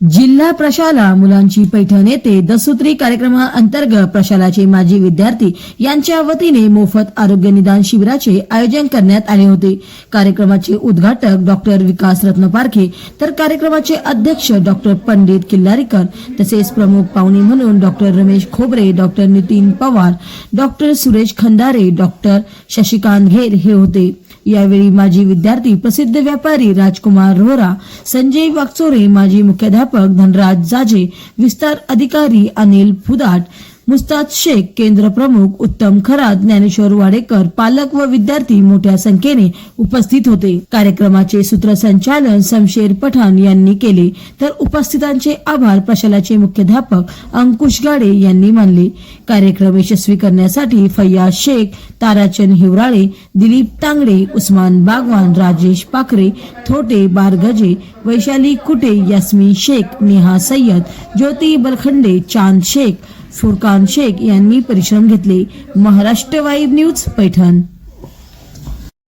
जिल्हा प्रशाला मुलांची पैठण येथे दसूत्री कार्यक्रमाअंतर्गत प्रशालाचे माजी विद्यार्थी यांच्या वतीने मोफत आरोग्य निदान शिबिराचे आयोजन करण्यात आले होते. कार्यक्रमाचे उद्घाटक डॉक्टर विकास रत्न पारखे तर कार्यक्रमाचे अध्यक्ष डॉक्टर पंडित किल्लारीकर तसेच प्रमुख पाहुणे म्हणून doctor Ramesh Khobre doctor Nitin Pawar doctor Suresh Khandare doctor Shashikant Gher हे होते. यावेळी माजी विद्यार्थी प्रसिद्ध व्यापारी राजकुमार रोहरा संजय वागचोरे माजी मुख्याध्यापक धनराज जाजे विस्तार अधिकारी अनिल फुदाट मुस्ताद शेख केंद्र प्रमुख उत्तम खरात ज्ञानेश्वर वाडेकर पालक व विद्यार्थी मोठ्या संख्येने उपस्थित होते. कार्यक्रमाचे सूत्रसंचालन समशेर पठाण यांनी केले. तर उपस्थितांचे आभार प्रशालाचे मुख्याध्यापक अंकुश गाडे यांनी मानले. कार्यक्रम यशस्वी करण्यासाठी फैया शेख ताराचंद हिवराळे दिलीप तांगडे उस्मान बागवान राजेश पाखरे थोटे बारगजे वैशाली कुटे यास्मी शेख नेहा सय्यद ज्योती बलखंडे चांद शेख फुरकान शेख यांनी परिश्रम घेतले. Maharashtra vibe news Paithan.